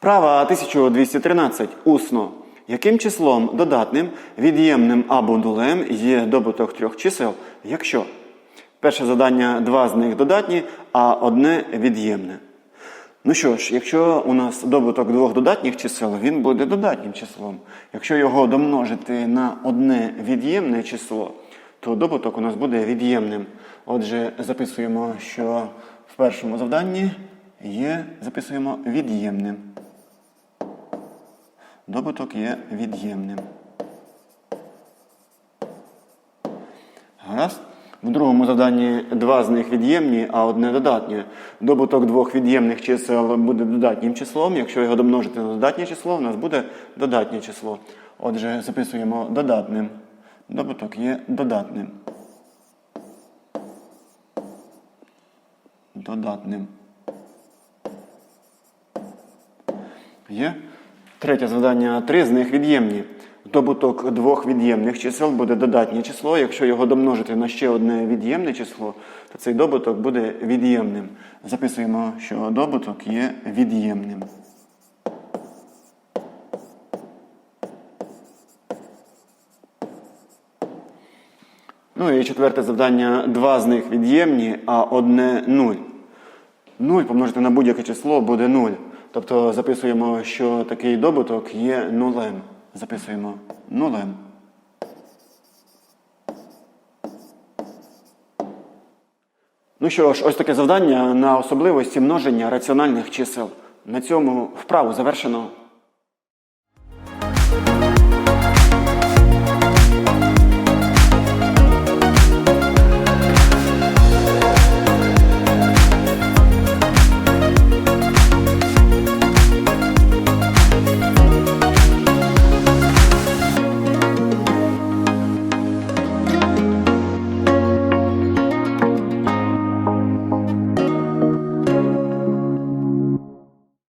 Вправа 1213. Усно. Яким числом додатним, від'ємним або нулем є добуток трьох чисел, якщо перше завдання два з них додатні, а одне від'ємне. Ну що ж, якщо у нас добуток двох додатніх чисел, він буде додатнім числом. Якщо його домножити на одне від'ємне число, то добуток у нас буде від'ємним. Отже, записуємо, що в першому завданні є, записуємо від'ємним. Добуток є від'ємним. Гаразд. В другому завданні два з них від'ємні, а одне додатнє. Добуток двох від'ємних чисел буде додатнім числом. Якщо його домножити на додатнє число, у нас буде додатнє число. Отже, записуємо додатним. Добуток є додатним. Додатним. Є. Третє завдання. Три з них від'ємні. Добуток двох від'ємних чисел буде додатнє число. Якщо його домножити на ще одне від'ємне число, то цей добуток буде від'ємним. Записуємо, що добуток є від'ємним. Ну і четверте завдання. Два з них від'ємні, а одне нуль. 0 помножити на будь-яке число буде 0. Тобто записуємо, що такий добуток є нулем. Записуємо нулем. Ну що ж, ось таке завдання на особливості множення раціональних чисел. На цьому вправу завершено.